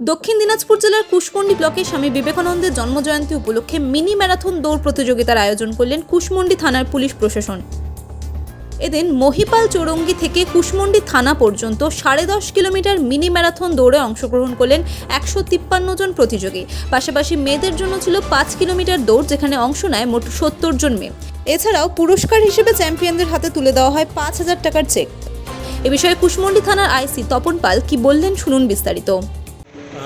দক্ষিণ দিনাজপুর জেলার কুশমন্ডি ব্লকে স্বামী বিবেকানন্দের জন্মজয়ন্তী উপলক্ষে মিনি ম্যারাথন দৌড় প্রতিযোগিতার আয়োজন করলেন কুশমন্ডি থানার পুলিশ প্রশাসন। এদিন মহিপাল চৌরঙ্গি থেকে কুশমন্ডি থানা পর্যন্ত সাড়ে দশ কিলোমিটার মিনি ম্যারাথন দৌড়ে অংশগ্রহণ করলেন একশো তিপ্পান্ন জন প্রতিযোগী। পাশাপাশি মেয়েদের জন্য ছিল পাঁচ কিলোমিটার দৌড় যেখানে অংশ নেয় মোট সত্তর জন মেয়ে। এছাড়াও পুরস্কার হিসেবে চ্যাম্পিয়নদের হাতে তুলে দেওয়া হয় পাঁচ হাজার টাকার চেক। এ বিষয়ে কুশমন্ডি থানার আইসি তপন পাল কি বললেন শুনুন বিস্তারিত।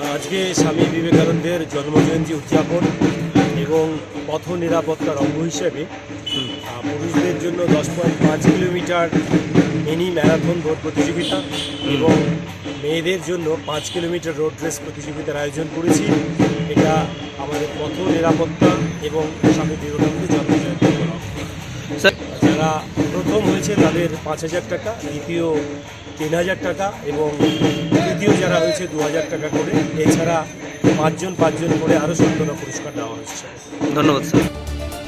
আজকে স্বামী বিবেকানন্দের জন্মজয়ন্তী উদযাপন এবং পথ নিরাপত্তার অঙ্গ হিসেবে পুরুষদের জন্য দশ পয়েন্ট পাঁচ কিলোমিটার মিনি ম্যারাথন দৌড় প্রতিযোগিতা এবং মেয়েদের জন্য পাঁচ কিলোমিটার রোড রেস প্রতিযোগিতার আয়োজন করেছি। এটা আমাদের পথ নিরাপত্তা এবং স্বামী বিবেকানন্দের উপলক্ষে যারা প্রথম হয়েছে তাদের পাঁচ হাজার টাকা দ্বিতীয় তিন হাজার টাকা এবং তৃতীয় যারা হয়েছে দু হাজার টাকা করে। এছাড়া পাঁচজন পাঁচজন করে আরও সত্তরটা পুরস্কার দেওয়া হয়েছে। ধন্যবাদ স্যার।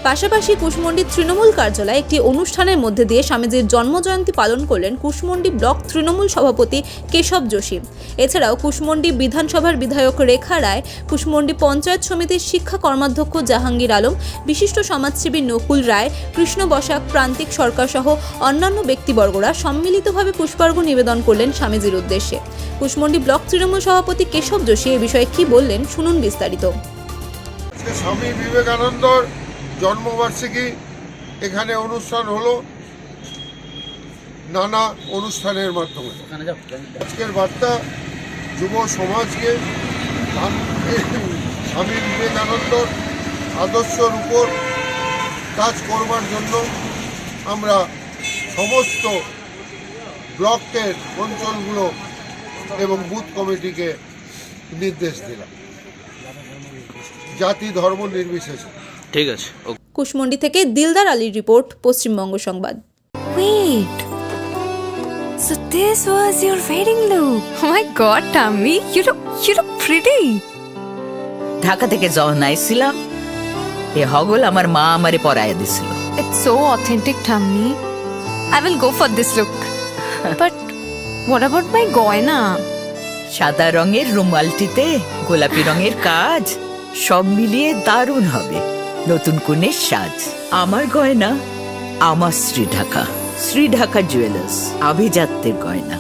পাশাপাশি কুশমন্ডি তৃণমূল কার্যালয়ে একটি অনুষ্ঠানের মধ্যে দিয়ে স্বামীজির জন্মজয়ন্তী পালন করলেন কুশমন্ডি ব্লক তৃণমূল সভাপতি কেশব যোশী। এছাড়াও কুশমন্ডি বিধানসভার বিধায়ক রেখা রায়, কুশমন্ডি পঞ্চায়েত সমিতির শিক্ষা কর্মাধ্যক্ষ জাহাঙ্গীর আলম, বিশিষ্ট সমাজসেবী নকুল রায়, কৃষ্ণ বসাক, প্রান্তিক সরকার সহ অন্যান্য ব্যক্তিবর্গরা সম্মিলিতভাবে পুষ্পার্ঘ নিবেদন করলেন স্বামীজির উদ্দেশ্যে। কুশমন্ডি ব্লক তৃণমূল সভাপতি কেশব যোশী এ বিষয়ে কি বললেন শুনুন বিস্তারিত। স্বামী বিবেকানন্দর জন্মবার্ষিকী এখানে অনুষ্ঠান হলো নানা অনুষ্ঠানের মাধ্যমে। আজকের বার্তা যুব সমাজকে স্বামী বিবেকানন্দর আদর্শর উপর কাজ করবার জন্য আমরা সমস্ত ব্লকের অঞ্চলগুলো এবং বুথ কমিটিকে নির্দেশ দিলাম। জাতি ধর্ম নির্বিশেষে। ঠিক আছে কুশমন্ডি থেকে দিলদার আলীর রিপোর্ট পশ্চিমবঙ্গ সংবাদ Wait. So this was your wedding look. Oh my god, Tammy, you look you look pretty. Dhaka থেকে যখন আইছিলাম এ হগল আমার মা আমারে পরাইয়া দিছিল It's so authentic, Tammy. I will go for this look. but what about my goina? সাদা রঙের রুমালটিতে গোলাপি রঙের কাজ সব মিলিয়ে দারুণ হবে নতুন কনের সাজ আমার গয়না, আমার শ্রী ঢাকা শ্রী ঢাকা জুয়েলার্স, আভিজাত্যের গয়না।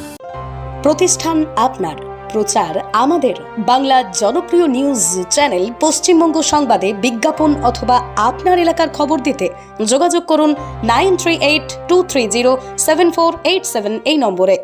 প্রতিষ্ঠান আপনার। প্রচার আমাদের। বাংলা জনপ্রিয় নিউজ চ্যানেল পশ্চিমবঙ্গ সংবাদে বিজ্ঞাপন অথবা আপনার এলাকার খবর দিতে যোগাযোগ করুন nine three eight two three zero seven four eight seven এই নম্বরে।